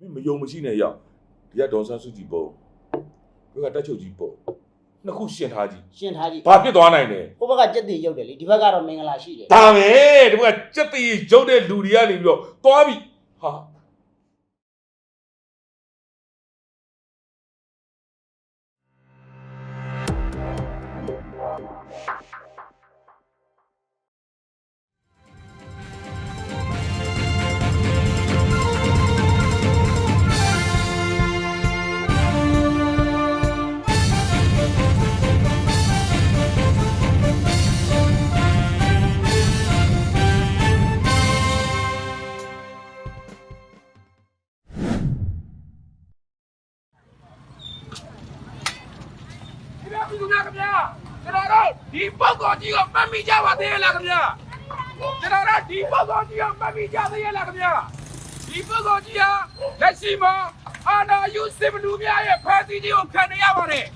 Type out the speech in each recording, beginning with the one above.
မင်းမယုံမရှိနဲ့ရောက်ဒီကဒေါ်ဆန်းစုကြည်ပုံဒီကတက်ချုပ်ကြီးပုံနှစ်ခုရှင်ထားကြည့်ရှင်းထားကြည့်ဘာဖြစ်သွားနိုင်လဲဟိုဘက်ကကြက်တည်ရုပ်တယ်လေဒီဘက်ကတော့မင်္ဂလာရှိတယ်ဒါပဲဒီကစက်တီရုပ်တဲ့လူတွေကနေပြီးတော့သွားပြီဟာ ဒီပုဂ္ဂိုလ်ကြီးကိုမှတ်မိကြပါသေးရဲ့လားခင်ဗျာကျွန်တော်တို့ဒီပုဂ္ဂိုလ်ကြီးကိုမှတ်မိကြသေးရဲ့လားခင်ဗျာဒီပုဂ္ဂိုလ်ကြီးဟာလက်ရှိမှာအာနာယုစစ်ဘလူများရဲ့ဖမ်းဆီးခြင်းကိုခံနေရပါတယ်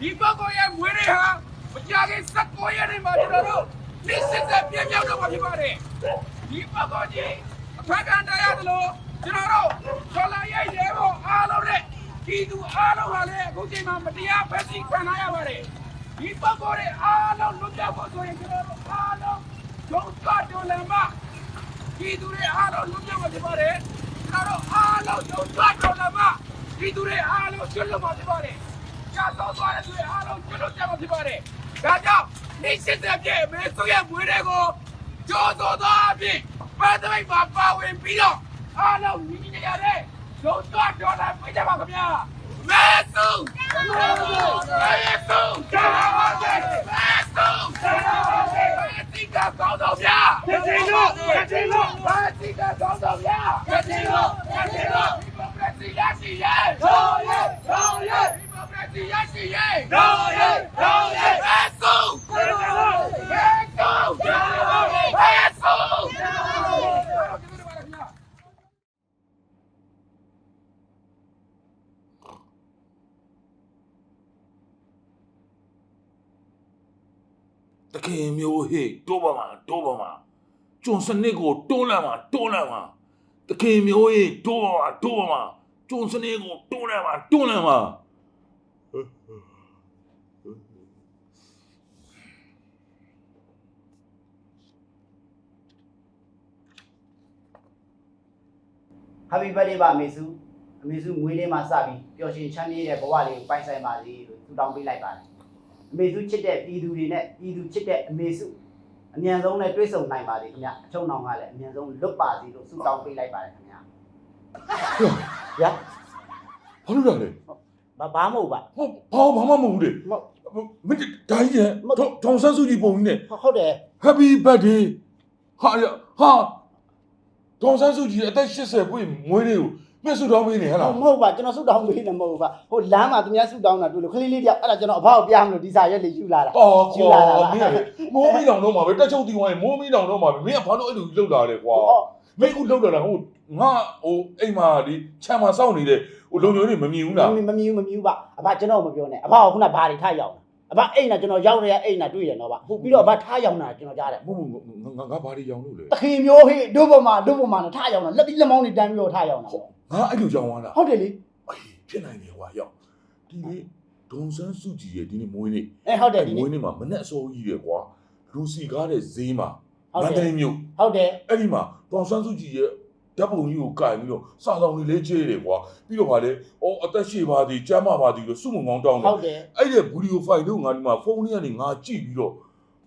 ဒီပုဂ္ဂိုလ်ရဲ့မွေးနေ့ဟာမကြခင်16ရက်နေ့မှာကျွန်တော်တို့နေ့စစ်သက်ပြည့်မြောက်တော့မှာဖြစ်ပါတယ်ဒီပုဂ္ဂိုလ်ကြီးအဖက်ခံတရားသလိုကျွန်တော်တို့ဆောလာရဲ့ရဲဘော်အားလုံးနဲ့ဒီသူအားလုံးဟာလည်းအခုချိန်မှာမတရားဖမ်းဆီးခံရပါတယ် ဒီပတ်ကိုယ်တွေအားလုံးလွတ်မြောက်ဖို့ဆိုရင်ကျွန်တော်တို့အားလုံးဒုက္ခဒုလမဒီသူတွေအားလုံးလွတ်မြောက်ဖို့ဖြစ်ပါတယ်ကျွန်တော်တို့အားလုံးဒုက္ခဒုလမဒီသူတွေအားလုံးကျွတ်လွတ်ဖို့ဖြစ်ပါတယ်ကြာတော့သွားတဲ့သူတွေအားလုံးကျွတ်လွတ်ကြဖို့ဖြစ်ပါတယ်ဒါကြောင့်နေစစ်တဲ့ပြည့်မဲဆိုရမွေးတွေကိုကြိုးစိုးသွားအဖြစ်ပတ်သိမ်းပါပါဝင်ပြီးတော့အားလုံးညီညီရတဲ့ဒုက္ခဒုလမပြကြပါခင်ဗျာ မဲဆုမဲဆုမဲဆုကြာပါစေမဲဆုကြာပါစေမဲတိကကောင်းတော်ဗျာတစ်ချိန်လို့တစ်ချိန်လို့မဲတိကကောင်းတော်ဗျာတစ်ချိန်လို့တစ်ချိန်လို့ဒီမိုကရေစီရရှိရဲ့တော်ရဲ့တော်ရဲ့ဒီမိုကရေစီရရှိရဲ့တော်ရဲ့တော်ရဲ့မဲဆုမဲဆုမဲဆုကြာပါစေမဲဆုကြာပါစေ တ ခင်မျိုးဟေ့တိုးပါမှာတိုးပါမှာကျွန်စနစ်ကိုတွန်းလှန်မှာတွန်းလှန်မှာတခင်မျိုးဟေ့တိုးပါမှာတိုးပါမှာကျွန်စနစ်ကိုတွန်းလှန်မှာတွန်းလှန်မှာဟာပီဘတ်ဒေးပါအမေစုအမေစုငွေလေးမှာစပြီးပျော်ရွှင်ချမ်းမြေ့တဲ့ဘဝလေးကိုပိုင်ဆိုင်ပါစေလို့ဆုတောင်းပေးလိုက်ပါတယ်အ မေစုချစ်တဲ့ပြည်သူတွေနဲ့ပြည်သူချစ်တဲ့အမေစုအမြန်ဆုံးနဲ့တွေ့ဆုံနိုင်ပါစေခင်ဗျအချုံနောင်ကလည်းအမြန်ဆုံးလွတ်ပါစေလို့ဆုတောင်းပေးလိုက်ပါတယ်ခင်ဗျာဗျာဘာလို့လဲလဲဘာဘာမဟုတ်ပါဟုတ်ဘာဘာမှမဟုတ်ဘူးလေမဟုတ်မင်းဒါကြီးရဲ့ထောင်ဆန်းစုကြည်ပုံကြီးနဲ့ဟုတ်တယ် Happy birthday ဟာရဟာဒေါန်ဆန်းစုကြည်အသက်80ပြည့်မွေးနေ့ကို မြတ်စွာဘုရားမင်းနေဟဲ့လားမဟုတ်ပါကျွန်တော်ဆုတောင်းပေးနေမဟုတ်ပါဟိုလမ်းမှာသူများဆုတောင်းတာတွေ့လို့ခလေးလေးတယောက်အဲ့ဒါကျွန်တော်အဖေကိုပြမလို့ဒီစာရွက်လေးယူလာတာအော်ယူကောလာတာပါမင်းကမိုးမီးတောင်တော့မှာပဲတက်ချုပ်တီဝိုင်းမိုးမီးတောင်တော့မှာပဲမင်းကဘာလို့အဲ့လိုလှုပ်လာလဲကွာအော်မင်းအခုလှုပ်လာတာဟိုငါဟိုအိမ်မှာဒီခြံမှာစောင့်နေတဲ့ဟိုလုံချုံတွေမမြင်ဘူးလားမမမမြူးမမြူးပါအဖကျွန်တော်မပြောနဲ့အဖကခုနဘာတွေထားရောက်တာအဖအိမ်ကကျွန်တော်ရောက်ရရအိမ်ကတွေ့ရတော့ပါပြီးတော့အဖထားရောက်တာကျွန်တော်ကြားတယ်မဟုတ်ဘူးငါငါဘာတွေရောင်လို့လဲတခင်မျိုးဟေးဒုဗမာဒုဗမာနဲ့ထားရောက်တာလက်ပြီးလက်မောင်းတွေတန်းပြီးတော့ထားရောက်တာ ငါအဲ့လိုကြောင်သွားတာဟုတ်တယ်လေအေးဖြစ်နိုင်တယ်ကွာရောက်ဒီနေ့ဒေါန်ဆန်းစုကြည်ရဲ့ဒီနေ့မွေးနေ့အဲဟုတ်တယ်ဒီမွေးနေ့နေ့မှာမနဲ့အစိုးကြီးရယ်ကွာလူစီကားတဲ့ဈေးမှာဟုတ်မန္တတယ်လေးမြို့ဟုတ်တယ်အဲ့ဒီမှာဒေါန်ဆန်းစုကြည်ရဲ့ဓာတ်ပုံကြီးကိုကင်ပြီးတော့စာဆောင်လေးလေးချေးတယ်ကွာပြီးတော့ဗာလေအော်အသက်ရှည်ပါသည်ကျမ်းမာပါသည်လို့စုမုံကောင်းတောင်းတယ်ဟုတ်တယ်အဲ့ဒီဗီဒီယိုဖိုင်တို့ငါဒီမှာဖုန်းလေးကနေငါကြည့်ပြီးတော့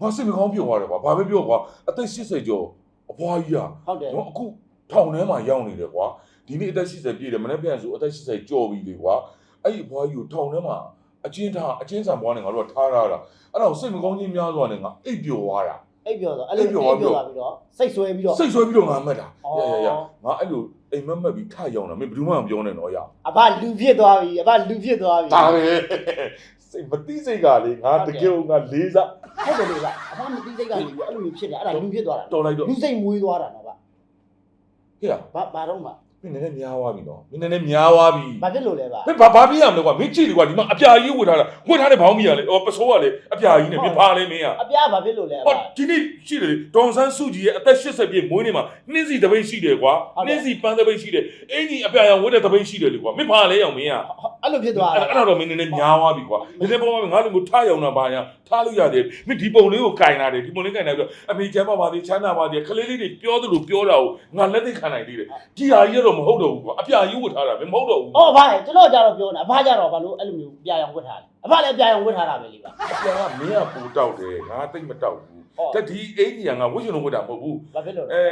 ငါစိတ်မကောင်းပြောသွားတယ်ကွာဘာပဲပြောကွာအသက်80ကျော်အဖွားကြီးอ่ะဟုတ်တယ်နော်အခုထောင်ထဲမှာရောက်နေတယ်ကွာ ဒီနေ့အသက်80ပြည့်တယ်မနေ့ပြန်ဆိုအသက်80ကျော်ပြီလေကွာအဲ့ဒီအဖွားကြီးကိုထောင်ထဲမှာအချင်းထားအချင်းဆံပွားနေငါတို့ကထားရတာအဲ့တော့စိတ်မကောင်းခြင်းများစွာနဲ့ငါအိပ်ပျော်သွားတာအိပ်ပြောတော့အဲ့လိုအိပ်ပြောသွားပြီးတော့စိတ်ဆွဲပြီးတော့စိတ်ဆွဲပြီးတော့ငါမှတ်တာအော်ရရရငါအဲ့လိုအိမ်မက်မက်ပြီးထရောက်တာမင်းဘယ်သူမှမပြောနဲ့တော့ရအဖလူဖြစ်သွားပြီအဖလူဖြစ်သွားပြီဒါပဲစိတ်မတိစိတ်ကလေငါတကယ်ငါလေးစားဟုတ်တယ်လေကအဖမသိစိတ်ကနေပြီးအဲ့လိုမျိုးဖြစ်တယ်အဲ့ဒါလူဖြစ်သွားတာတော်လိုက်တော့လူစိတ်မွေးသွားတာနော်ဗျဟေ့ရဘာဘာတော့မှ မင်းနည်းနည်းများသွားပြီနော်မင်းနည်းနည်းများသွားပြီဘာဖြစ်လို့လဲပါမင်းဘာဘာပြရမလဲကွာမင်းကြည့်လေကွာဒီမှာအပြာကြီးဝတ်ထားတာဝတ်ထားတဲ့ဘောင်းမီကလေအော်ပစိုးကလေအပြာကြီးနဲ့မင်းဘာလဲမင်းကအပြာဘာဖြစ်လို့လဲပါဟောဒီနေ့ရှိတယ်ဒေါန်ဆန်းစုကြည်ရဲ့အသက်80ပြည့်မွေးနေ့မှာနှင်းစီတပိတ်ရှိတယ်ကွာနှင်းစီပန်းတပိတ်ရှိတယ်အင်ကြီးအပြာရောင်ဝတ်တဲ့တပိတ်ရှိတယ်လေကွာမင်းဘာလဲရောင်မင်းကအဲ့လိုဖြစ်သွားတာအဲ့တော့မင်းနည်းနည်းများသွားပြီကွာနည်းနည်းပေါ်မှာငါ့လူကိုထားရောင်တာဘာညာထားလို့ရတယ်မင်းဒီပုံလေးကိုကင်လာတယ်ဒီပုံလေးကင်လာပြီးတော့အမေကျမ်းပါပါသေးချမ်းသာပါသေးခလေးလေးတွေပြောသလိုပြောတာကိုငါလက်သိခံနိုင်သေးတယ်ဒီဟာကြီးတော့မဟုတ်တော့ဘူးကွာအပြာကြီးဝတ်ထားတာမင်းမဟုတ်တော့ဘူးအော်ဘာလဲကျွန်တော်ကြတော့ပြောနေတာအဖကြတော့ဘာလို့အဲ့လိုမျိုးပြာရောင်ဝတ်ထားလဲအဖလည်းပြာရောင်ဝတ်ထားတာပဲလေပါအပြာကမင်းကပူတောက်တယ်ငါသိမ့်မတောက်ဘူးဟောတက်ဒီအင်ကြီးကငါဝတ်ရှင်လုံးဝတ်တာမဟုတ်ဘူးဘာဖြစ်လို့လဲအဲ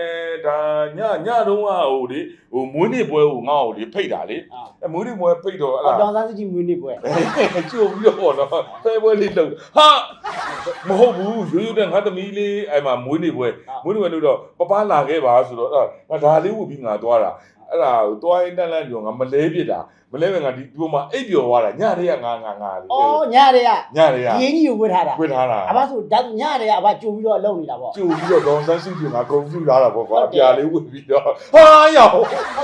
ဒါညညတုန်းကဟိုလေဟိုမွေးနေ့ပွဲကိုငါ့ကိုလေဖိတ်တာလေအာအဲမွေးနေ့ပွဲဖိတ်တော့အဲ့အော်ဒါတောင်စားစုကြည့်မွေးနေ့ပွဲကျိုးပြီးတော့ပေါ့နော်ဖဲပွဲလေးလုပ်ဟာမဟုတ်ဘူးရိုးရိုးတဲ့ငါသမီးလေးအဲ့မှာမွေးနေ့ပွဲမွေးနေ့ပွဲလို့တော့ပပလာခဲ့ပါဆိုတော့အဲ့ငါဒါလေးဝတ်ပြီးငါသွားတာ အဲ့ဒါကိုသွားရင်တက်လန့်ပြောငါမလဲပြစ်တာမလဲပဲငါဒီဒီမှာအိပ်ပျော်သွားတာညတည်းကငါငါငါလေးအော်ညရဲကညတည်းကဒီအင်းကြီးကိုဝတ်ထားတာဝတ်ထားတာအဖဆိုဒါညရဲကအဖကြိုပြီးတော့အလုပ်နေတာပေါ့ကျိုးပြီးတော့ဒေါန်ဆန်းစုကြည်ငါဂုံပြူလာတာပေါ့ကွာဟုတ်အတယ်ပြာလေးဝတ်ပြီးတော့ဟာရောက်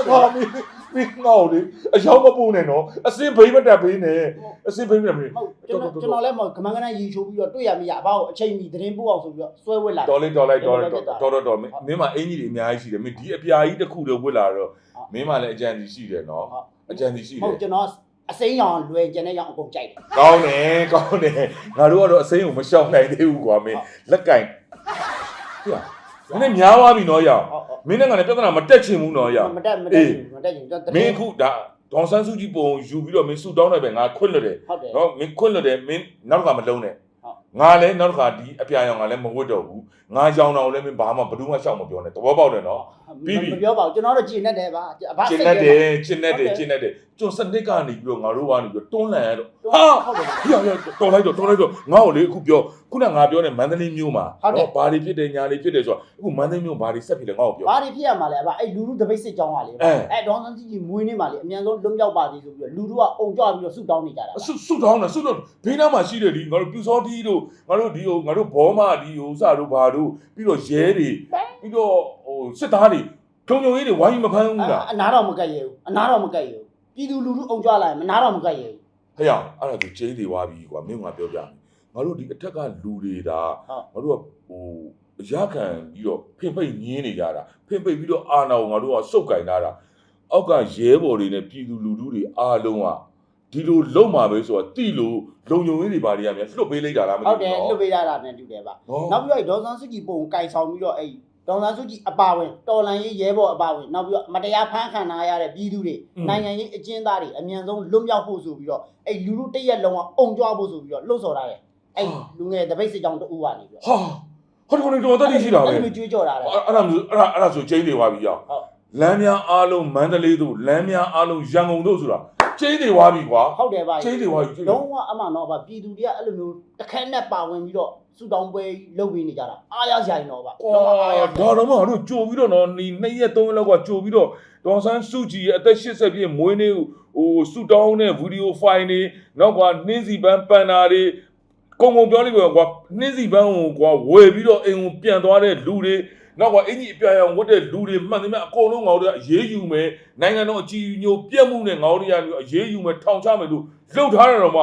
ဟာမင်း မင်းငေါ့လေအချောင်းမပူနဲ့နော်အစင်ဘိမ့်မတက်ဘိနဲ့အစင်ဘိမ့်မတက်ဘိဟုတ်ကျွန်တော်ကျွန်တော်လည်းမဟုတ်ကမန်းကနန်းရီချိုးပြီးတော့တွေ့ရမရအဖကိုအချိန်မီသတင်းပို့အောင်ဆိုပြီးတော့ဆွဲဝတ်လာတော်လေးတော်လိုက်တော်လိုက်တော်တော်တော်တော်တော်မင်းမင်းမအင်ကြီးတွေအများကြီးရှိတယ်မင်းဒီအပြာကြီးတစ်ခုတော့ဝတ်လာတော့မင်းမလည်းအကြံစီရှိတယ်နော်အကြံစီရှိဟုတယ်တ်ကျွန်တော်အစိမ်းရောင်လွယ်ကျန်တဲ့ရောင်အကုန်ကြိုက်တယ်ကောင်းတယ်ကောင်းတယ်ငါတို့ကတော့အစိမ်းကိုမရှောင်နိုင်သေးဘူးကွာမင်းလက်ကင်ဟေ့ မင်းများသွားပြီနော်ရအောင်ဟုတ်ဟုတ်မင်းနဲ့ကလည်းပြဿနာမတက်ချင်ဘူးနော်ရအောင်မတက်မတက်ဘူးမတက်ဘူးကျွန်တော်မင်းအခုဒါဒေါန်ဆန်းစုကြည်ပုံယူပြီးတော့မင်းဆူတောင်းလိုက်ပဲငါခွင့်လွတ်တယ်ဟုတ်တယ်နော်မင်းခွင့်လွတ်တယ်မင်းနောက်တစ်ခါမလုံးနဲ့ဟုတ် ငါလည်းနောက်တစ်ခါဒီအပြာရောင်ကလည်းမဝတ်တော့ဘူးငါရောင်တော်လည်းမင်းဘာမှဘယ်သူမှရှောက်မပြောနဲ့သဘောပေါက်တယ်နော်ပြီးပြီမပြောပါဘူးကျွန်တော်တို့ကြည်နေတယ်ပါအဖကျင်းစိတ်နေထဲတယ်ကျင်းနေတယ်ဟုတ်တယ်ကျင်းနေတယ်ကျွန်းစနစ်ကနေပြီးတော့ငါတို့ကနေပြီးတော့တွန်းလှန်ရတော့ဟာဟာဟုတ်တယ်ပြရရတော်လိုက်တော့တော်လိုက်တော့ငါ့ကိုလေအခုပြောခုနငါပြောနေမန္တလေးမြို့မှာဟုတ်တယ်ဘာတွေဖြစ်တယ်ညာတွေဖြစ်တယ်ဆိုတော့အခုမန္တလေးမြို့ဘာတွေဆက်ဖြစ်လဲငါ့ကိုပြောဘာတွေဖြစ်ရမှာလဲအဖအဲ့လူလူတပိတ်စစ်ကြောင်းကလေအဲအဲ့ဒေါန်ဆန်းစီကြီးမွေးနေမှာလေအမြန်ဆုံးလွတ်မြောက်ပါသေးဆိုပြီးတော့လူတို့ကအုံကြွပြီးတော့ဆုတောင်းနေကြတာဆုဆုတောင်းတာဆုတော့ဘေးနားမှာရှိတယ်ဒီငါတို့ပြူစောတီးတို့ငါတို့ဒီဟိုငါတို့ဘောမဒီဟိုစတို့ဘာတို့ပြီးတော့ရဲတွေပြီးတော့ဟိုစစ်သားတွေထုံထုံရေးတွေဝိုင်းမဖမ်းဘူးလားအနာတော့မကက်ရဘူးအနာတော့မကက်ရဘူးပြည်သူလူထုအုံကြွလာရင်မနာတော့မကက်ရဘူးဟဲ့အောင်အဲ့ဒါသူကျင်းသေးသွားပြီကွာမင်းကငါပြောပြမယ်ငါတို့ဒီအထက်ကလူတွေဒါဟုတ်ငါတို့ကဟိုအရခံပြီးတော့ဖင်ပိတ်ညင်းနေကြတာဖင်ပိတ်ပြီးတော့အာနာကိုငါတို့ကစုပ်ကင်ထားတာအောက်ကရဲဘော်တွေနဲ့ပြည်သူလူထုတွေအားလုံးက ဒီလိုလုံမှာပဲဆိုတော့တိလို့လုံယုံရေးတွေဘာတွေကများလွတ်ပေးလိုက်တာလားမဟုသိတ်တယ်ဘူးလွတ်နော်ပေးရတာနဲ့တူတယ်ပါဟော နောက်ပြီးတော့ဒေါန်ဆန်းစုကြည်ပုံကင်ဆောင်ပြီးတော့အဲ့ဒေါန်ဆန်းစုကြည်အပါဝင်တော်လန်ရေးရဲဘော်အပါဝင်နောက်ပြီးတော့မတရားဖမ်းခံထားရတဲ့ပြည်သူတွေနိုင်ငံရေးအကျဉ်းသားတွေအမြန်ဆုံးလွတ်မြောက်ဖို့ဆိုပြီးတော့အဲ့လူလူတစ်ရက်လုံးကအုံကြွဖို့ဆိုပြီးတော့လှုပ်ဆော်ထားတယ်အဲ့လူငယ်တပိတ်စစ်ကြောင်းတူကနေပြီးတော့ဟာဟောဒီကောင်တွေတော်တော်တတ်ရှိတာပဲအဲ့လိုမျိုးကြွေးကြော်တာလေအဲ့အဲ့ဒါမျိုးအဲ့ဒါအဲ့ဒါဆိုကျင်းနေသွားပြီရောက်ဟုတ် လမ်းများအားလုံးမန္တလေးတို့လမ်းများအားလုံးရန်ကုန်တို့ဆိုတာ ကျင်းနေသွားပြီကွာဟုတ်တယ်ဗျာကျင်းနေသွားပြီကျင်းနေလုံးဝအမှန်တော့ဗျပြည်သူတွေကအဲ့လိုမျိုးတစ်ခက်နဲ့ပါဝင်ပြီးတော့စူတောင်းပွဲလုပ်ပြီးနေကြတာအားရစရာကြီးတော့ဗျကွာဒါတော့မှတို့ကြိုပြီးတော့နော်ဒီနှစ်ရက်သုံးရက်လောက်ကကြိုပြီးတော့ဒေါ်ဆန်းစုကြည်ရဲ့အသက်80ပြည့်မွေးနေ့ကိုဟိုဆူတောင်းတဲ့ဗီဒီယိုဖိုင်တွေနောက်ကွာနှင်းစီပန်းပန်နာတွေကုံကုံပြောလိုက်ကွာနှင်းစီပန်းကိုကွာဝယ်ပြီးတော့အိမ်ကိုပြန်သွားတဲ့လူတွေ နောက်ကွာအင်ကြီးအပြာရောင်ဝတ်တဲ့လူတွေမှန်တယ်မြတ်အကုန်လုံးငါတို့ကအရေးယူမယ်နိုင်ငံတော်အကြီးအညိုပြက်မှုနဲ့ငါတို့ရပြီးအရေးယူမယ်ထောင်ချမယ်လို့လှုပ်ထားတယ်တော့မှ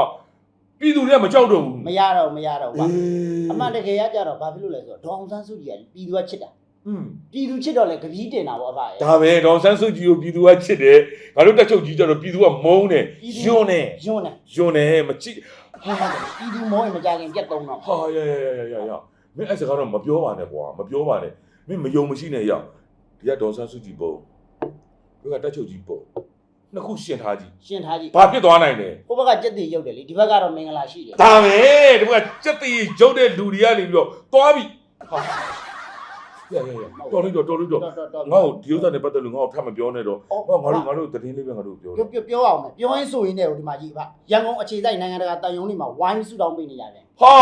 ပြည်သူတွေကမကြောက်တော့ဘူးမရတော့မရတော့ဗျအေးအမှန်တကယ်ရကြတော့ဘာဖြစ်လို့လဲဆိုတော့ဒေါအောင်ဆန်းစုကြည်ကပြည်သူကချစ်တာอืมပြည်သူချစ်တော့လေကပီးတင်တာပေါ့အဖရဲ့ဒါပဲဒေါန်ဆန်းစုကြည်ကိုပြည်သူကချစ်တယ်ငါတို့တက်ချုပ်ကြီးကြတော့ပြည်သူကမုန်းတယ်ယွန်းတယ်ယွန်းတယ်ယွန်းတယ်မချစ်ဟာပြည်သူမောရင်မကြခင်ပြတ်သုံးတော့ဟာရရရရရရမင်းအဲ့စကားတော့မပြောပါနဲ့ကွာမပြောပါနဲ့ မင်းမယုံမရှိနဲ့ရောက်ဒီကဒေါန်ဆန်းစုကြည်ပုံဒီကတက်ချုပ်ကြီးပုံနှစ်ခုရှင်းထားကြည့်ရှင်းထားကြည့်ဘာဖြစ်သွားနိုင်လဲကိုဘက်ကကြက်တည်ရုပ်တယ်လေဒီဘက်ကတော့မင်္ဂလာရှိတယ်ဒါပဲဒီကစက်တီရုပ်တဲ့လူတွေကနေပြီးတော့သွားပြီဟာရရရတော်လိုက်တော့တော်လိုက်တော့တော်တော်တော်ငါ့ကိုဒီဥစ္စာနဲ့ပတ်သက်လို့ငါ့ကိုထပ်မပြောနဲ့တော့အော်ငါတို့ငါတို့သတင်းလေးပဲငါတို့ပြောပြောပြောပြောအောင်မယ်ပြောရင်ဆိုရင်လည်းဒီမှာကြီးဗျရန်ကုန်အခြေစိုက်နိုင်ငံတကာတန်ယုံတွေမှာဝိုင်းစုတောင်းပေးနေကြတယ်ဟာ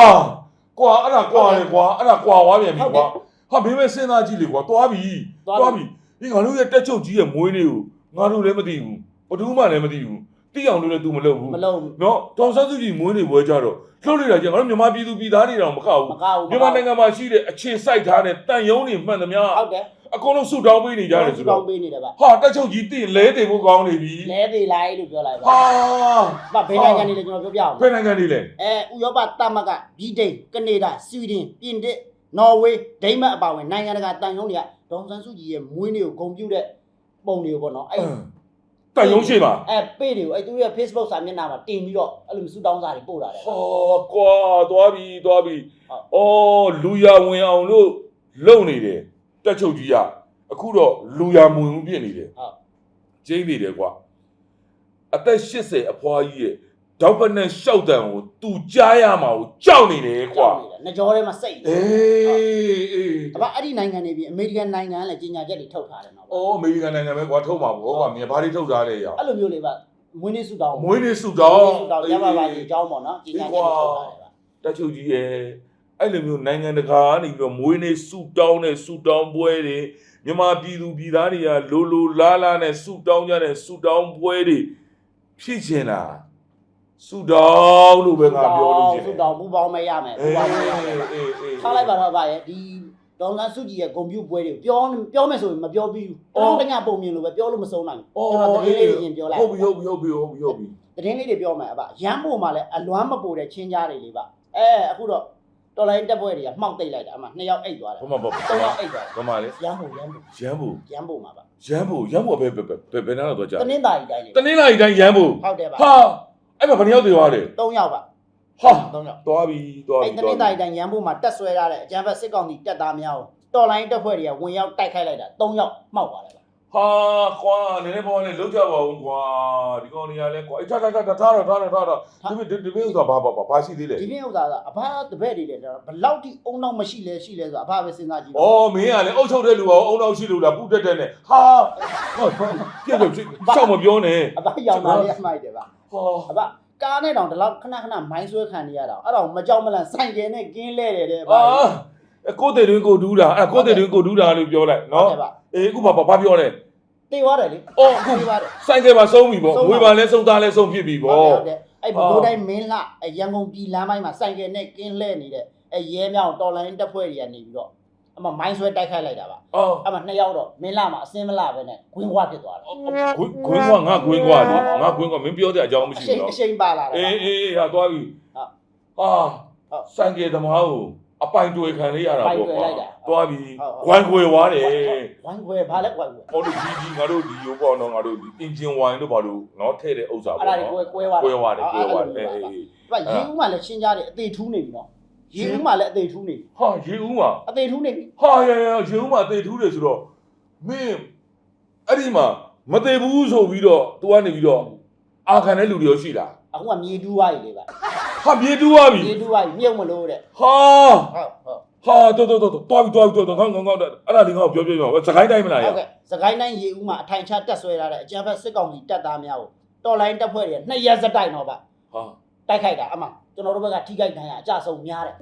ကွာအဲ့ဒါကွာလေကွာအဲ့ဒါကွာသွားပြန်ပြီကွာ ဟာမင်းပဲစဉ်းစားကြည့်လေကွာသွားပြီသွားပြီဒီငါတို့ရဲ့တက်ချုပ်ကြီးရဲ့မွေးနေ့ကိုငါတို့လည်းမသိဘူးဘယ်သူမှလည်းမသိဘူးတိအောင်လို့လည်း तू မလုပ်ဘူးမလုံးဘူးနော်ဒေါန်ဆန်းစုကြည်မွေးနေပွဲကြတော့လှုပ်လိုက်တာကျငါတို့မြန်မာပြည်သူပြည်သားတွေတောင်မကောက်မဘူးကောက်ဘူးမြန်မာနိုင်ငံမှာရှိတဲ့အခြေစိုက်ထားတဲ့တန်ယုံတွေမှန်သမျှဟုတ်တယ်အကုန်လုံးဆူတောင်းပေးနေကြတယ်ဆိုတောတော့င်းပေးနေတယ်ဗျဟာတက်ချုပ်ကြီးတင့်လဲတင်ဖို့ကောင်းနေပြီလဲသေးလိုက်လို့ပြောလိုက်ပါဟာဗျဘယ်နိုင်ငံနေလဲကျွန်တော်ပြောပြအောင်ဖယ်နိုင်ငံတွေလဲအဲဥရောပသမဂ္ဂဗြိတိန်ကနေဒါဆွီဒင်ပြင်သစ် နော်ဝေးဒိန်းမတ်အပါအဝင်နိုင်ငံတကာတန်ယုံတွေကဒေါန်ဆန်းစုကြည်ရဲ့မွေးနေ့ကိုဂုဏ်ပြုတဲ့ပုံတွေကိုပေါ့နော်အဲတန်ယုံရှိပါအဲပေတွေကိုအဲသူရဲ့ Facebook စာမျက်နှာမှာတင်ပြီးတော့အဲ့လိုမျိုးစူတောင်းစာတွေပို့လာတယ်ဟောကွာသွားပြီသွားပြီဟုတ်အော်လူရဝင်အောင်လို့လုံနေတယ်တက်ချုပ်ကြီးကအခုတော့လူရမဝင်ဘူးဖြစ်နေတယ်ဟုတ်ကျင်းနေတယ်ကွာအသက်80အဖွားကြီးရဲ့ ဒေါက်ပနဲ့ရှောက်တန်ကိုသူကြားရမှာကိုကြောက်နေတယ်ကွာငကြောထဲမှာစိတ်အေးအေးအဘအဲ့ဒီနိုင်ငံတွေပြီးအမေရိကန်နိုင်ငံကလည်းကြီးညာချက်တွေထုတ်ထားတယ်နော်အော်အမေရိကန်နိုင်ငံပဲကွာထုတ်မှာပေါ့ကွာမြင်ဘာတွေထုတ်ထားလဲရအဲ့လိုမျိုးလေးပါမွေးနေ့စူတောင်းမွေးနေ့စုတောင်းစူတောင်းရပါပါဒီအကြောင်းပေါ့နော်ကြီးညာချက်တွေထုတ်ထားတယ်ပါတက်ချုပ်ကြီးရဲ့အဲ့လိုမျိုးနိုင်ငံတကာကနေပြီးတော့မွေးနေ့စုတောင်းတဲ့စုတောင်းပွဲတွေမြန်မာပြည်သူပြည်သားတွေကလိုလိုလားလားနဲ့စုတောင်းကြတဲ့စုတောင်းပွဲတွေဖြစ်ချင်တာ စုတောင်းလို့ပဲငါပြောလို့ချင်စူတယ်တောင်းပူပေါင်းမရမယ်ပူအေးပေါင်းမရမယ်အေးအေးထားလိုက်ပါတော့ဗျာရဲ့ဒီဒေါ်လာစုကြည်ရဲ့ဂုံပြူပွဲတွေကိုပြောပြောမယ်ဆိုရင်မပြောပြီးဘူးတောင်းတညပုံမြင်လို့ပဲပြောလို့မဆုံးနိုင်အော်ဘူးကျွန်တော်တကယ်လေးရင်ပြောလိုက်ဟုတ်ပြီဟုတ်ပြီဟုတ်ပြီဟုတ်ပြီဟုတ်ပြီတရင်လေးတွေပြောမယ်အဘရမ်းဖို့မှလည်းအလွမ်းမပိုတဲ့ချင်းကြားတွေလေးပါအဲအခုတော့တော်လိုင်းတက်ပွဲတွေကမှောက်တိတ်လိုက်တာအမှနှစ်ယောက်အိတ်သွားတယ်ဘာမှဘာသုံးယောက်အိတ်သွားတယ်ဘာမှလေရမ်းဖို့ရမ်းဖို့ရမ်းဖို့ရမ်းဖို့မှာပါရမ်းဖို့ရမ်းဖို့ပဲပဲပဲဘယ်နာတော့ကြာတနင်္သာရီတိုင်းနေတနင်္လာရီတိုင်းရမ်းဖို့ဟုတ်တယ်ပါဟာ အဲ့မှာဘယ်နှယောက်တည်သွားတယ်သုံးယောက်ပါဟာသုံးယောက်သွားပြီသွားပြီအဲ့တနင်္သာရီတိုင်းရမ်းဖို့မှာတက်ဆွဲရတဲ့အကြံဖက်စစ်ကောင်စီတက်သားများကိုတော်လိုင်းတက်ဖွဲ့တွေကဝင်ရောက်တိုက်ခိုက်လိုက်တာသုံးယောက်မှောက်သွားတယ်ပါဟာကွာနည်းနည်းပေါ်နဲ့လုံးကြပါဦးကွာဒီကောင်နေရာလဲကွာအေးထားထားထားထားတော့ထားတော့ထားတော့ဒီမေဒီမေဥစ္စာဘာဘာဘာဘာရှိသေးလဲဒီပြင်ဥစ္စာကအဘတပည့်တွေလည်းဘလောက်ထိအုံနောက်မရှိလဲရှိလဲဆိုအဘပဲစဉ်းစားကြည့်ဩမင်းကလည်းအုတ်ချုပ်တဲ့လူကအုံနောက်ရှိလို့လားပူတက်တက်နဲ့ဟာပြည့်ပြည့်ရှောက်မပြောနဲ့အဘရောင်သားလေးအမိုက်တယ်ဗျ ဟာအဘကားနဲ့တောင်ဒီလောက်ခဏခဏမိုင်းဆွဲခံနေရတာအဲ့တော့မကြောက်မလန့်ဆိုင်ကယ်နဲ့ကင်းလဲတယ်တဲ့ဗျအာကိုတဲ့တွင်ကိုဒူးတာအဲ့ကိုတဲ့တွင်ကိုဒူးတာလို့ပြောလိုက်ဟုတ်နော်တယ်ဗျအေးအခုဘာဘာပြောလဲတေသွားတယ်လေအော်အခုတေသွားတယ် ဆိုင်ကယ်မှာဆုံးပြီပေါ့ဝေးပါလဲဆုံးသားလဲဆုံးဖြစ်ပြီဟုတ်ပေါ့တယ်ဟုတ်တယ်အဲ့ဘိုးတိုင်းမင်းလှအဲ့ရန်ကုန်ပြည်လမ်းပိုင်းမှာဆိုင်ကယ်နဲ့ကင်းလဲနေတဲ့အဲ့ရဲမြောင်တော်လိုင်းတက်ဖွဲ့တွေကနေပြီးတော့ အမမိုင်းဆွဲတိုက်ခိုက်လိုက်တာပါအော်အမနှစ်ယောက်တော့မင်းလှမှာအစင်းမလှပဲနဲ့ဂွင်းခွားဖြစ်သွားတယ်ဂွင်းဂွင်းကွာငါဂွင်းကွာလေငါဂွင်းကွာမင်းပြောတဲ့အကြောင်းအမရှိရှိန်ဘူးအနော်ရှိန်ပါလာတယ်အေးဗျအေးအေးဟာသွားပြီဟုတ်ဟာဟုတ်ဆိုင်ကယ်သမားကိုအပိုင်တွေခံလေးရတာပိုင်ပေါ့တွေကွာလိုက်တာသွားပြီဟုတ်ဟုတ်ဂွိုင်းခွေသွားတယ်ဝိုင်းခွဲဘာလဲဝိုင်းခွဲဟောလို့ဒီဒီငါတို့ဒီရောပေါ့နော်ငါတို့ဒီ engine wine တို့ဘာလို့နော်ထည့်တဲ့ဥစ္စာအဲ့ပေါ့ဒါနော်တွေကွဲကွဲသွားကွဲသွားတယ်ကွဲသွားတယ်အဲ့အေးလိုအေးပါရေဦးမှလည်းရှင်းကြတယ်အသေးထူးနေပြီနော် ရေဦးမှလည်းအသေးထူးနေပြီဟာရေဦးမှာအသေးထူးနေပြီဟာရရရေဦးမှာတေထူးတယ်ဆိုတော့မင်းအဲ့ဒီမှာမသေးဘူးဆိုပြီးတော့ तू ကနေပြီးတော့အာခံတဲ့လူတွေရောရှိလားအခုကမြေတူးသွားပြီလေဗျဟာမြေတူသွားပြီမြေတူးသွားပြီမြုပ်မလို့တဲ့ဟာဟုတ်ဟုတ်ဟာတော်တော်တော်တော်တွားပြီတွားပြီတွားပြီငေါငေါငေါအဲ့ဒါလေးငေါပြောပြောပြောစကိုင်းတိုင်းမလားဟုရတ်ကဲ့စကိုင်းတိုင်းရေဦးမှာအထိုင်ချတက်ဆွဲထားတဲ့အကြံဖက်စစ်ကောင်စီတပ်သားများကိုတော်လိုင်းတပ်ဖွဲ့တွေနှစ်ရက်စတိုက်တော့ဗျဟာတိုက်ခိုက်တာအမှ ကျွန်တော်တို့ဘက်ကထိခိုက်ဒဏ်ရာအကြဆုံးများတယ်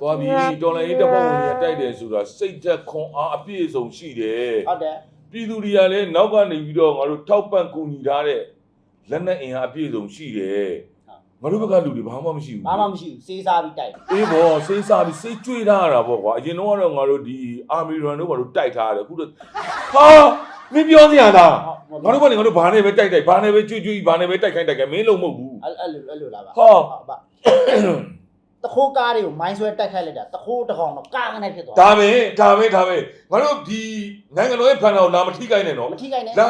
သွားပြီတော်လိုင်းရေးတပ်ဖွဲ့ဝင်တွေတိုက်တယ်ဆိုတာစိတ်သက်ခွန်အားအပြည့်အစုံရှိတယ်ဟုတ်တယ်ပြည်သူတွေကလည်းနောက်ကနေပြီးတော့ငါတို့ထောက်ပံ့ကူညီထားတဲ့လက်နက်အင်အားအပြည့်အစုံရှိတယ်ငါတို့ဘက်ကလူတွေဘာမှမရှိဘူးဘာမှမရှိဘူးစေးစားပြီးတိုက်တယ်အေးဘောစေးစားပြီးစေးကျွေးထားရတာပေါ့ကွာအရင်တော့ကတော့ငါတို့ဒီအာမီရန်တို့ဘာလို့တိုက်ထားရတယ်အခုတော့ဟာ မင်းပြောစရာလားငါတို့ကနေငါတို့ဘာနဲ့ပဲတိုက်တိုက်ဘာနဲ့ပဲကျွေးကျွေးဘာနဲ့ပဲတိုက်ခိုင်းတိုက်ခိုင်းမင်းလုံးမဟုတ်ဘူးအဲ့အဲ့လိုအဲ့လိုလားဗျဟာဗျတခိုးကားတွေကိုမိုင်းဆွဲတိုက်ခိုက်လိုက်တာတခိုးတစ်ကောင်တော့ကားကနေဖြစ်သွားဒါပဲဒါပဲဒါပဲငါတို့ဒီနိုင်ငံတော်ရဲ့ဖန်တော်လာမထိခိုက်နဲ့နော်မထိခိုက်နဲ့လာ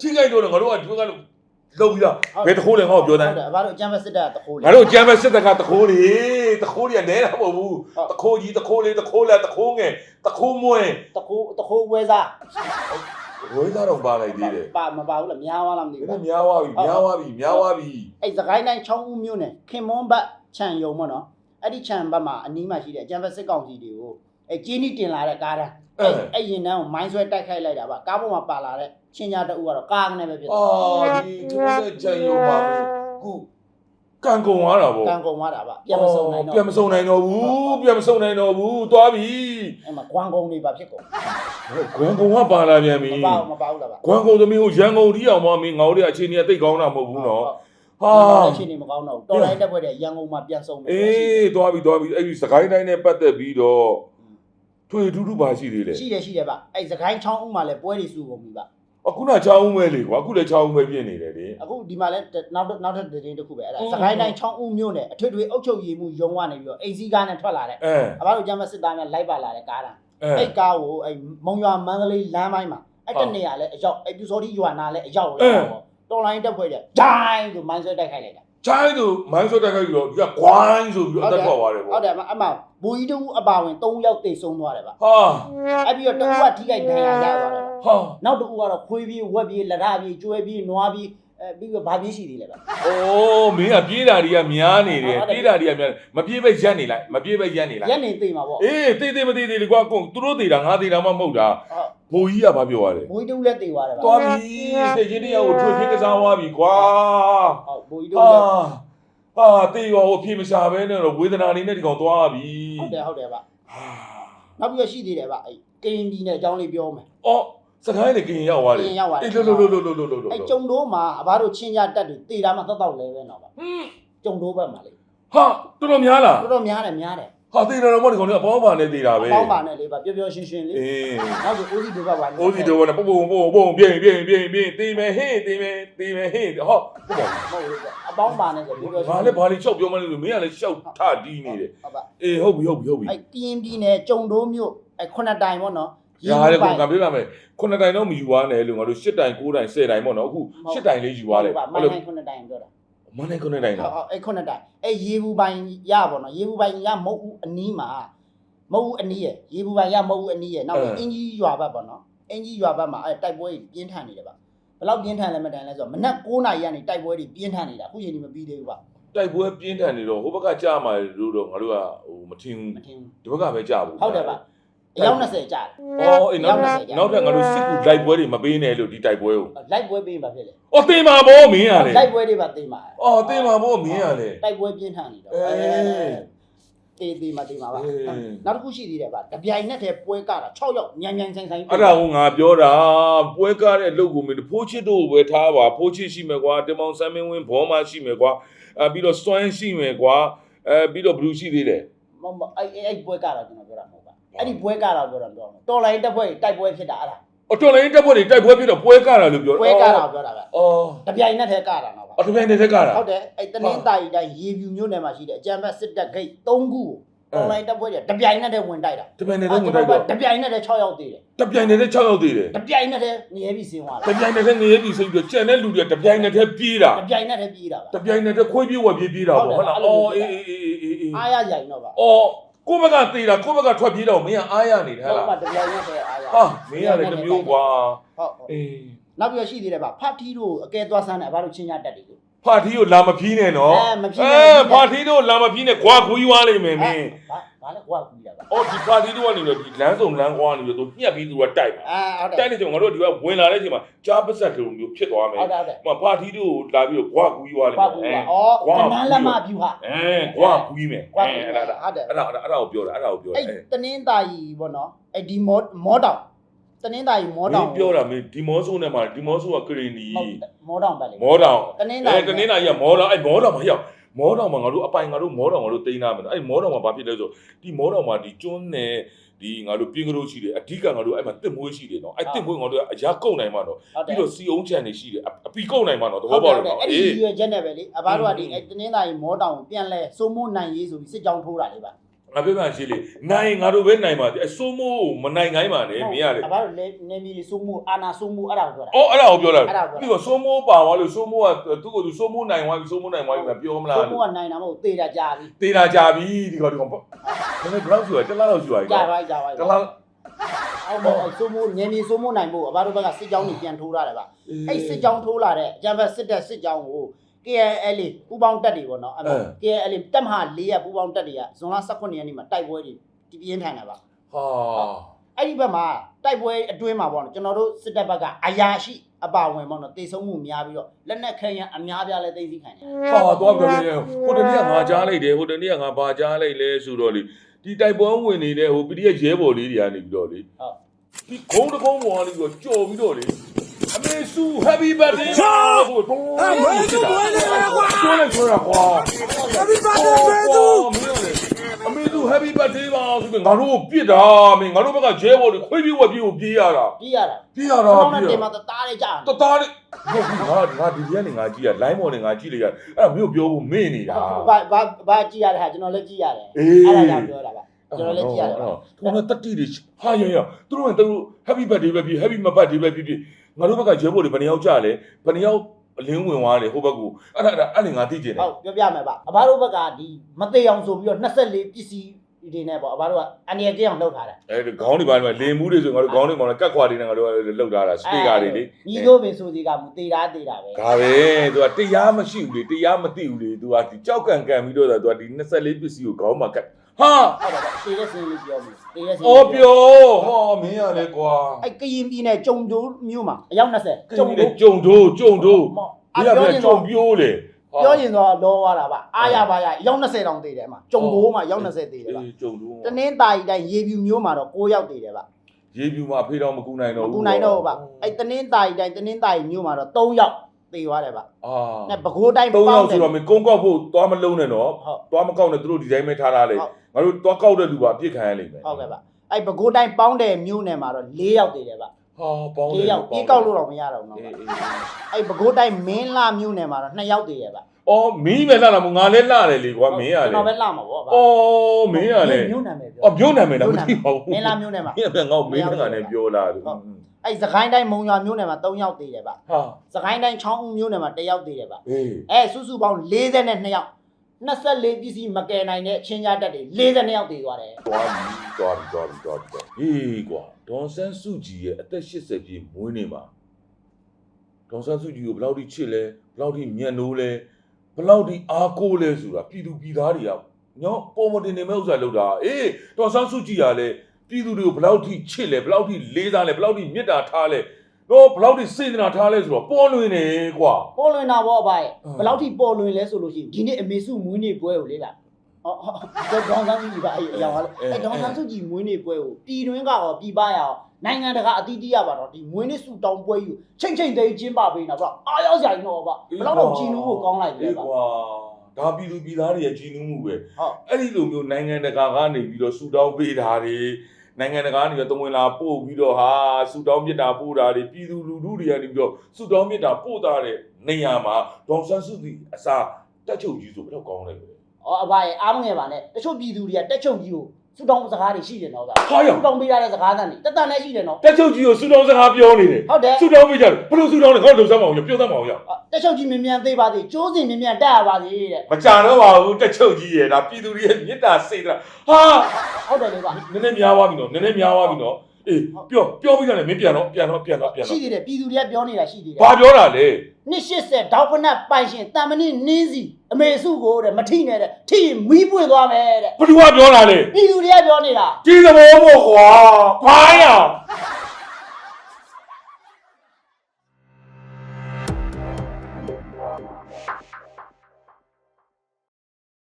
ထိခိုက်တော့ငါတို့ကဒီဘက်ကလုံပြီးသားဘယ်တခိုးလဲငါ့ကိုပြောတိုင်းဟုတ်တယ်အဘတို့အကြံဖက်စစ်တပ်ကတခိုးလေငါတို့ကြမ်းမဲ့စစ်တပ်ကတခိုးလေတခိုးတွေကနဲတာမဟုတ်ဘူးဟုတ်တခိုးကြီးတခိုးလေးတခိုးလက်တခိုးငယ်တခိုးမွဲတခိုးတခိုးဝဲစား ဝေးသားတော့ပါလိုက်သေးတယ်ပါမပါဘူးလားများသွားလားမသိဒီဘူးနေ့များသွားပြီများသွားပြီများသွားပြီအဲ့စကိုင်းတိုင်းချောင်းဦးမြို့နယ်ခင်မွန်းဘတ်ခြံယုံပေါ့နော်အဲ့ဒီခြံဘတ်မှာအနီးမှာရှိတဲ့အကြံဖက်စစ်ကောင်စီတွေကိုအဲ့ကျင်းနီတင်လာတဲ့ကားတန်းအဲ့အဲ့ရင်တန်းကိုမိုင်းဆွဲတိုက်ခိုက်လိုက်တာပါကားပေါ်မှာပါလာတဲ့ချင်းညာတအူကတော့ကားကနေပဲဖြစ်သွားအာဒီသူနဲ့ကြံရုံပါပဲခု ကန်ကုံသွားတာဗောကံကုန်သွားတာပါပြန်မစုံနိုင်တော့ပြန်မစုံနိုင်တော့ဘူးပြန်မစုံနိုင်တော့ဘူးသွားပြီအဲ့မှာကွမ်ကုန်တွေပါဖြစ်ကုန်ဂွမ်ကုံကပါလာပြန်ပြီမပါဘူးမပါဘူးလားဗျဂွမ်ကုံသမီးကိုရန်ကုန်တီးအောင်မမင်းငါတို့ရဲ့အခြေအနေကတိတ်ကောင်းတာမဟုတ်ဘူးနော်ဟာအချိန်နေမကောင်းတော့ဘူးတော်လိုင်းတက်ဖွဲ့တဲ့ရန်ကုန်မှာပြန်ဆုံးမယ်အေးသွားပြီသွားပြီအဲ့ဒီစကိုင်းတိုင်းနဲ့ပတ်သက်ပြီးတော့ထွေထူးထူးပါရှိသေးတယ်ရှိတယ်ရှိတယ်ဗျအဲ့စကိုင်းချောင်းဦးမှာလည်းပွဲတွေစုကုန်ပြီဗျ အခုနချောင်းမဲလေကွာအခုလည်းချောင်းမဲပြင်းနေတယ်လေအခုဒီမှာလည်းနောက်နောက်ထပ်သတင်းတစ်ခုပဲအဲ့ဒါစကိုင်းတိုင်းချောင်းဦးမြို့နယ်အထွေထွေအုပ်ချုပ်ရေးမှုရုံးကနေပြီးတော့အိမ်စီးကားနဲ့ထွက်လာတဲ့အဲအဘတို့ကျမ်းမစစ်သားများလိုက်ပါလာတဲ့ကားတာအဲအဲ့ကားကိုအဲ့မုံရွာမန္တလေးလမ်းပိုင်းမှာအဲ့တနေရာလဲအရောက်အဲ့ပြူစောတိရွာနာလဲအရောက်လဲပေါ့တော်လိုင်းတက်ဖွဲ့တဲ့ဂျိုင်းဆိုမိုင်းဆွဲတိုက်ခိုက်လိုက်တာ ချိုင်းသူမိုင်းစောတက်ခိုက်ပြီးတော့ဒီကဂွိုင်းဆိုပြီးတော့အသက်ထွက်သွားတယ်ဟုပေါ့တ်တယ်အမဘူကြီးတူအပါဝင်3ယောက်တိတ်ဆုံးသွားတယ်ဗျဟာအဲ့ပြီးတော့တဦးကထိခိုက်ဒဏ်ရာရသွားတယ်ဗျဟာနောက်တစ်ဦးကတော့ခွေးပြေးဝက်ပြေးလက်ရပြေးကျွဲပြေးနွားပြေး အဲပြီးတော့ဗာပြေးရှိသေးတယ်ဗျအိုးမင်းကပြေးတာတွေကများနေတယ်ဟုတ်တယ်ပြေးတာတွေကများမပြေးပဲရက်နေလိုက်မပြေးပဲရက်နေလိုက်ရက်နေသိမှာပေါ့အေးတေးသေးမသေးသေးလေကွာကုန်သူတို့သေးတာငါသေးတာမှမဟုတ်တာဟုတ်ဘိုးကြီးကဘာပြောရလဲဘူကြီးတူလည်းသိသွားတယ်ဗျသွားပြီစိတ်ချင်းတရားကိုထွေထင်းကစားသွားပြီကွာဟုတ်ဘူကြီးတူဟာလည်းဟာတေးရောဟိုဖြေမရှာပဲနဲ့တော့ဝေဒနာလေးနဲ့ဒီကောင်သွားပြီဟုတ်တယ်ဟုတ်တယ်ဗျဟာနောက်ပြီးတော့ရှိသေးတယ်ဗျအဲ့ကရင်ပြည်နယ်အကြောင်းလေးပြောမယ်အော် စကိုင်းလေကင်ရောက်သွားတယ်ကရင်ရောက်သွားတယ် အေးလို့လို့လို့လို့လို့လို့လို့အဲ့ကျုံတိုးမှာအဘတို့ချင်းကြတက်တွေတေတာမှသက်တော့လဲပဲတော့ဗျဟွန်းကျုံတိုးဘက်မှာလေဟာတော်တော်များလားတော်တော်များတယ်များတယ်ဟာတေးတော်တော့မဒီကောင်လေးအပေါင်းပါနဲ့တေးတာပဲအပေါင်းပါနဲ့လေဗျပျော်ပျော်ရွှင်ရွှင်လေးအေးနောက်ဆိုဦးစီးတို့ဘက်ပါအိုးစီတော်ကပုံပုံပုံပုံပြင်းပြင်းပြင်းပြင်းတေးမယ်ဟေးတေးမယ်တေးမယ်ဟေးဟောဟုတ်ပါဘူးမဟုတ်ဘူးဗျအပေါင်းပါနဲ့ဆိုပျော်ပျော်ရွှဘာင်လဲဘာလဲရှောက်ပြောမလဲလို့မင်းကလည်းရှောက်ထတီးနေတယ်ဟုတ်ပါ အေးဟုတ်ပြီဟုတ်ပြီဟုတ်ပြီ အဲ့ကရင်ပြည်နယ်ကျုံတိုးမြို့အဲ့ခုနှစ်တိုင်ပေါ့နော် ရာလေကောင်ကပြောရမယ်ခုနှစ်တိုင်တော့မယူသွားနဲ့လို့ငါတို့၈တိုင်၉တိုင်၁၀တိုင်ပေါ့နော်အခု၈တိုင်လေးယူသွားတယ်မိုအဲ့င်းလိုနိုင်ခုနှစ်တိုင်ပြောတာမနိုင်ခုနှစ်တိုင်ဟုတ်လားဟုတ်အဲ့ခုနှစ်တိုင်အဲ့ရေဘူးပိုင်ရပေါ့နော်ရေဘူးပိုင်ရမဟုတ်ဘူးအနီးမှာမဟုတ်ဘူးအနီးရရေဘူးပိုင်ရမဟုတ်ဘူးအနီးရနောက်အင်ကြီးရွာဘက်ပေါ့နော်အင်ကြီးရွာဘက်မှာအဲ့တိုက်ပွဲကြီးပြင်းထန်နေတယ်ဗျဘယ်လောက်ပြင်းထန်လဲမတန်လဲဆိုတော့မနက်9နာရီကနေတိုက်ပွဲတွေပြင်းထန်နေတာအခုချိန်ဒီမပြီးသေးဘူးဗျတိုက်ပွဲပြင်းထန်နေတော့ဟိုဘက်ကကြာမှာလို့တော့ငါတို့ကဟိုမထင်မထင်ဘူးဘူးဒီဘက်ကပဲကြာဘူးဟုတ်တယ်ဗျ အယောက်20ကြာတယ်အော်အေးနောက်ရောက်20ကြာ နောက်ထပ်ငါတို့စစ်ကူတိုက်ပွဲတွေမပေးနဲ့လို့ဒီတိုက်ပွဲကိုလိုက်ပွဲပေးမှာဖြစ်လေအော်တင်ပါဗောမင်းရလေလိုက်ပွဲတွေပါသိမှာအော်တင်ပါဗောမင်းရလေ တိုက်ပွဲပြင်းထန်နေတော့အေးတေးသေးမသေးမှာပါအေး နောက်တစ်ခုရှိသေးတယ်ဗျတပြိုင်နက်တည်းပွဲကတာ6ယောက်ညံညံဆိုင်ဆိုင်အဲ့ဒါကိုငါပြောတာပွဲကားတဲ့အလုပ်ကိုမင်းဖိုးချစ်တို့ကိုပဲထားပါဖိုးချစ်ရှိမယ်ကွာတင်မောင်ဆမ်းမင်းဝင်းဘောမရှိမယ်ကွာအဲပြီးတော့စွမ်းရှိမယ်ကွာအဲပြီးတော့ဘလူးရှိသေးတယ် မမအဲ့အဲ့ပွဲကတော့ကျွန်တော်ပြောတာမဟုတ်ပါ အဲ့ဒီပွဲကတော့ပြောတာပြောတာတော်လိုင်းတက်ပွဲတိုက်ပွဲဖြစ်တာအဲ့ဒါအော်တော်လိုင်းတက်ပွဲတွေတိုက်ပွဲပြီးတော့ပွဲကားတာလို့ပြောပွဲကတော့ပြောတာဗျအော်တပြိုင်နက်တည်းကတာတော့ဗျအော်တပြိုင်တည်းကားတာဟုတ်တယ်အဲ့တနင်္သာရီတိုင်းရေပြူမြို့နယ်မှာရှိတဲ့အကြံဘက်စစ်တပ်ဂိတ်3ခုတော်လိုင်းတက်ပွဲတွေတပြိုင်နက်တည်းဝင်တိုက်တာတပြိုင်တည်းတော့ဝင်တိုက်တော့တပြိုင်နက်တည်း6ယောက်သေးတယ်တပြိုင်တည်း6ယောက်သေးတယ်တပြိုင်နက်တည်းငရဲပြီးဆင်းသွားတတာပြိုင်တည်းငရေပြီးစိတ်ပြီးကြံတဲ့လူတွေတပြိုင်တည်းပြေးတာတပြိုင်နက်တည်းပြေးတာဗျတပြိုင်တည်းခွေးပြေးဝက်ပြေးပြေးတာပေါ့ဟုတ်လားအော်အေးအေးအေးအေးအေးအားရကြိုင်တော့ဗျအော် ကိုဘက်ကသေးတာကိုဘက်ကထွက်ပြေးတော့မင်းကအားရနေတယ်ဟဟုတ်လားပါတပြိုင်နက်တည်းအားရဟာမင်းရတယ်တမျိုးကွာဟုတ်ဟုတ်အေးနောက်ပြီးတော့ရှိသေးတယ်ဗျဖတ်ထီတို့အကဲသွားဆန်းတယ်အဘတို့ချင်းချတက်တယ်လို့ ဖာတီကိုလာမဖြီးနဲ့နော်အဲမဖြီးနဲ့အဲဖာတီတို့လာမဖြီးနဲ့ကွာခွေးွားလိမ့်မယ်မင်း ဘာဘာ လဲကွာကူတာဗျအော်ဒီဖာတီတို့ကနေပြီးဒီလမ်းစုံလမ်းကွာနေပြီးသူညှက်ပြီးသူကတိုက်မှာအာဟုတ်တယ်တိုက်နေချိန်ငါတို့ဒီကဝင်လာတဲ့အချိန်မှာကြားပါဆက်လိုမျိုးဖြစ်သွားမယ်ဟုတ်တယ်ဟုတ်တယ်မဖာတီတို့လာပြီးတော့ကွာခွေးွားလိမ့်ကွာမယ်ကူအဲတာဩကနန်းလက်မပြူဟာ အဲကွာခွေးမယ်ကွာအဲကူအဲ့တာဒါဟုတ်တယ် အဲ့ဒါအဲ့ဒါအဲ့ဒါကိုပြောတာအဲ့ဒါကိုပြောတာအဲ့အဲတနင်းသားကြီးပေါ့နော်အဲ့ဒီမောမောတောင်တနင်းသားကြီးမောမတောင်င်းပြောတာမင်းဒီမောဆိုးနဲ့မှာဒီမောဆိုးကကရင်နီဟုတ်မောတောင်ပဲလေ မောတောင်တနင်းသားအဲတနင်္လာကြီးကမောတောင်အဲ့မောတောင်မှာရောက် မောတောင်မှာငါတို့အပိုင်ငါတို့မောတောင်ငါတို့တိန်းသားမယ်နော်အဲ့မောတောင်မှာဘာဖြစ်လဲဆိုဒီမောတောင်မှာဒီကျွန်းနဲ့ဒီငါတို့ပြင်းကလေးရှိတယ်အဓိကငါတို့အဲ့မှာတစ်မွေးရှိတယ်နော်အဲ့တစ်မွေးငါတို့ကအရာကုန်နိုင်မှာနော်ဟုတ်တယ်ပြီးတော့စီအောင်ချန်နေရှိတယ်အအပီကုန်နိုင်မှာနော်သဟုဘောတ်တယ်ပေါက်ဟုတ်တယ်တယ်နော်အဲ့ဒီအေးရွယ်ချက်နဲ့ပဲလေအဘတို့ကဒီအဲ့တနင်းသားကြီးမောတောင်ကိုပြန်လဲစိုးမိုးနိုင်ရေးဆိုပြီးစစ်ကြောင်းထိုးတာလေဗျ ငါပြောပြရှိလေနိုင်ငါတို့ပဲနိုင်ပါသေးအစိုးမိုးမနိုင်ခိုင်းပါနဲ့မင်းရတယ်အဘတို့လေနေမီလေးစိုးမိုးအာနာစိုးမိုးအဲ့ဒါကိုပြောတာအော်အဲ့ဒါကိုပြောတာအဲ့ဒါကိုပြောတာပြီးတော့စိုးမိုးပါသွားလို့စိုးမိုးကသူ့ကိုသူစိုးမိုးနိုင်သွားပြီစိုးမိုးနိုင်သွားပြီမပြောမလားစိုးမိုးကနိုင်တာမဟုတ်သေတာကြာပြီတေးတာကြပြီဒီကောင်ဒီကောင်ပေါ့ဒါပေမဲ့ ground ဆိုတာတက်လာတော့ရှိပါပြီကြာပါကြာပါတက်လာအော်မောစိုးမိုးနေမီစိုးမိုးနိုင်ဖို့အဘတို့ဘက်ကစစ်ကြောင်းတွေပြန်ထိုးထားတယ်ဗျအဲ့စစ်ကြောင်းထိုးလာတဲ့အကြံဖက်စစ်တပ်စစ်ကြောင်းကို KNL ပူပေါင်းတက်တွေပေါ့နော်အဲ့ KNL တက်မဟာ၄ရက်ပူပေါင်းတက်တွေကဇွန်လ18ရက်နေ့မှာတိုက်ပွဲတွေပြင်းထန်တာပါဟာအဲ့ဒီဘက်မှာတိုက်ပွဲအတွင်းမှာပေါ့နော်ကျွန်တော်တို့စစ်တပ်ဘက်ကအရာရှိအပါဝင်ပေါ့နော်တေဆုံးမှုများပြီးတော့လက်နက်ခဲယမ်းအများပြားလဲသိသိခံတယ်ဟာတော့ပြောနေဟိုတနေ့ကငါကြားလိုက်တယ်ဟိုတနေ့ကငါဘာကြားလိုက်လဲဆိုတော့လေဒီတိုက်ပွဲဝင်နေတဲ့ဟို PDF ရဲဘော်လေးတွေကနေပြီးတော့လေဟုတ်ဒီခုံးတကုံးပေါ်ကနေပြီးတော့ကြော်ပြီးတော့လေ အမေမေစု happy birthday ပါဆိုတော့အမေစုမွေးနေ့ပဲကွာပြောလိုက်ပြောတာကွာ Happy birthday မေစုအမေစု happy birthday ပါဆိုပြီးငါတို့ကိုပြစ်တာမင်းငါတို့ဘက်ကဂျဲဘော်တွေခွေးပြေးဝက်ပြေးကိုပြေးရတာပြရတာပြေးရတာတော့ပြေးနဲ့ရတင်တာမှာတသားလေးကြာတယ်တသားလေးဟုတ်ပြီငါငါဒီရက်နေငါကြည့်ရ line ပေါ်နေငါကြည့်လိုက်ရအဲ့ဒါမျိုးပြောဖို့မေ့နေတာဘာဘာဘာကြည့်ရတဲ့ဟာကျွန်တော်လည်းကြည့်ရတယ်အေးအဲ့ဒါကြောင့်ပြောတာပါကျွန်တော်လည်းကြည့်ရတယ်သူကတတိတွေဟာရရသူတို့ကသူတို့ happy birthday ပဲဖြစ် happy မ birthday ပဲဖြစ်ဖြစ် ငါတို့ဘက်ကဂျဲဘော်တွေဘယ်နှယောက်ကြလဲဘယ်နှယောက်အလင်းဝင်သွားတယ်ဟိုဘက်ကူအဲ့ဒါအဲ့ဒါငါသိကျင်တယ်ဟုတ်ပြောပြမယ်ပါအဘတို့ဘက်ကဒီမသေးအောင်ဆိုပြီးတော့24ပစ္စည်းတွေနဲ့ပေါ့အဘတို့ကအန်ရကင်းအောင်လုပ်ထားတာအဲခေါင်းတွေပါနေလင်မှုတွေဆိုငါတို့ခေါင်းတွေမှာကတ်ခွာတွေနဲ့ငါတို့လှုပ်ထားတာစပီကာတွေလေညီတို့ပင်ဆိုစီကမူသေးတာသေးတာပဲဒါပဲသူကတရားမရှိဘူးလေတရားမသိဘူးလေသူကဒီကြောက်ကန်ကန်ပြီးတော့သူကဒီ24ပစ္စည်းကိုခေါင်းမှာကတ်ဟာဟုတ်ပါဘူးသေးတဲ့စင်းလေးပြောမယ် သေးတဲ့စင်းအော်ပြောဟောမင်းရလေကွာအဲ့ကရင်ပြည်နယ်ကြုံတိုးမြို့မှာအယောက်20ကျုံတို့ကျုံတို့ကျုံတို့အဒီကပြောပြရင်ကျုံတော့ပြိုးလေပြောရင်တော့လောသွားတာပါအားရပါရအယောက်20တောင်သေးတယ်အမကြုံတိုးမှာအယောက်20သေးတယ်ပါအေးကျုံတို့တနင်းတာရီတိုင်းရေပြူမျိုးမှာတော့6ယောက်သေးတယ်ပါရေပြူမှာဖေးတော့မကူနိုင်မတော့ဘူးကူနိုင်တော့ဘူးပါအဲ့တနင်းတာရီတိုင်းတနင်းတာရီမျိုးမှာတော့3ယောက် သေးသွားတယ်ပါအာနဲ့ပဲခူးတိုင်းသုံးပေါယောက်င်းတဆိုယ်တော့မင်းကုန်းကောက်ဖို့သွားမလုံးနဲ့နော်ဟုတ်သွားမကောက်နဲ့သူတို့ဒီတိုင်းပဲထားထားလေဟုတ်ငါတို့သွားကောက်တဲ့လူပါအပြစ်ခံရလိမ့်မယ်ဟုတ်ကဲ့ပါအဲ့ပဲခူးတိုင်းပေါင်းတယ်မျိုးနယ်မှာတော့4ယောက်သေးတယ်ပါဟာပေါင်း4ယောက်ပြေးကောက်လို့တော့မရတော့ဘူးအေးနော်အေးအဲ့ပဲခူးတိုင်းမင်းလာမျိုးနယ်မှာတော့2ယောက်သေးတယ်ပါအော်မင်းပဲလာတာမငါလည်းလာတယ်လေကွာမင်းရလေကျွန်တော်ပဲလာမှာပေါ့ပါအော်မင်းရလေမျိုးနယ်ပဲပြောအော်မျိုးနာမည်တော့မသိပါဘူးမင်းလာမျိုးနယ်မှာမင်းကငါ့ကိုမင်းကလည်းပြောလာတယ်ဟုတ် အဲ့စကိုင်းတိုင်းမုံရွာမျိုးနယ်မှာ3ယောက်သေးတယ်ပါဟာစကိုင်းတိုင်းချောင်းဦးမျိုးနယ်မှာ1ယောက်သေးတယ်ပါအေးအဲစုစုပေါင်း42ယောက်24ပစ္စည်းမကယ်နိုင်တဲ့ချင်းကြတက်တွေ42ယောက်သေးသွားတယ်သွားပြီသွားပြီသွားပြီသွားပြီသွားပြီဟေးကွာဒေါန်ဆန်းစုကြည်ရဲ့အသက်80ပြည့်မွေးနေ့မှာဒေါန်ဆန်းစုကြည်ကိုဘယ်လောက်ထိချစ်လဲဘယ်လောက်ထိညံ့နိုးလဲဘယ်လောက်ထိအားကိုးလဲဆိုတာပြည်သူပြည်သားတွေကညောပေါ်မတင်နေမဲ့ဥစ္စာလုပ်တာအေးဒေါန်ဆန်းစုကြည်ကလည်း ပြည်သူတွေကိုဘယ်လောက်ထိချစ်လဲဘယ်လောက်ထိလေးစားလဲဘယ်လောက်ထိမေတ္တာထားလဲတော့ဘယ်လောက်ထိစေတနာထားလဲဆိုတော့ပေါ်လွင်နေကွာပေါ်လွင်တာပေါ့အဘရဲ့ဟုတ်ဘယ်လောက်ထိပေါ်လွင်လဲဆိုလို့ရှိရင်ဒီနေ့အမေစုမွေးနေ့ပွဲကိုလေကဟောဟောဒေါန်ဆန်းစုကြည်ပါအဲ့အရာကလေအဲ့ဒေါန်ဆန်းစုကြည်မွေးနေ့ပွဲကိုပြည်တွင်းကရောပြည်ပရရောနိုင်ငံတကာအသီးသီးရပါတော့ဒီမွေးနေ့စုတောင်းပွဲယူချိန်ချိန်သေးကျင်းပပေးနေတာဗျအားရောက်စရာကြီးတော့ဗျဘယ်လောက်တော့ကြည်နူးဖို့ကောင်းလိုက်လဲအေးဗျကွာဒါပြည်သူပြည်သားတွေရဲ့ကြီးနူးမှုပဲဟုတ်အဲ့ဒီလိုမျိုးနိုင်ငံတကာကနေပြီးတော့ဆူတောင်းပေးတာတွေ နိုင်ငံတကာကနေတော့တဝင်လာပို့ပြီးတော့ဟာဆူတောင်းမြစ်တာပို့တာတွေပြည်သူလူထုတွေကနေပြီးတော့ဆူတောင်းမြစ်တာပို့တာတဲ့နေရာမှာဒေါန်ဆန်းစုကြည်အစားတက်ချုပ်ကြီးဆိုဘယ်တော့ကောင်းလဲပဲ။အော်အဘရဲ့အားမငယ်ပါနဲ့တချို့ပြည်သူတွေကတက်ချုပ်ကြီးကို စူတောင်းစကားတွေရှိတယ်နော်ဗျာ ဟာရော စူတောင်းပေးရတဲ့စကားသံတွေတက်တန်နဲ့ရှိတယ်နော် တက်ချုပ်ကြီးကိုဆူတောင်းစကားပြောနေတယ် ဟုတ်တယ် ဆူတောင်းပေးကြတယ်ဘယ်လိုဆူတောင်းလဲငါတို့စမ်းမအောင်ရပြောစမ်းမအောင်ရ အော်တက်ချုပ်ကြီးမြ мян သေးပါသေးကျိုးစင်မြ мян တက်ရပါသေးတဲ့ မကြတော့ပါဘူးတက်ချုပ်ကြီးရဲ့ဒါပြည်သူတွေရဲ့မြစ်တာစိတ်တာဟာ ဟုတ်တယ်လေဗျာ နည်းနည်းများသွားပြီနော်နည်းနည်းများသွားပြီနော် အေးပြောပြောပြီးကြတယ်မင်းပြန်တော့ပြန်တော့ပြန်တော့ပြန်ရှိတော့သေးတယ်ပြည်သူတွေကပြောနေတာရှိသေးတယ်ဘာပြောတာလဲနှစ်80ဒေါက်ဖနတ်ပိုင်ရှင်တန်မဏိနင်းစီအမေစုကိုတဲ့မထိနဲ့တဲ့ထိရင်မီးပွင့်သွားမယ်တဲ့ဘယ်သူကပြောတာလဲပြည်သူတွေကပြောနေတာကြီးသဘောပေါ့ကွာဖိုင်း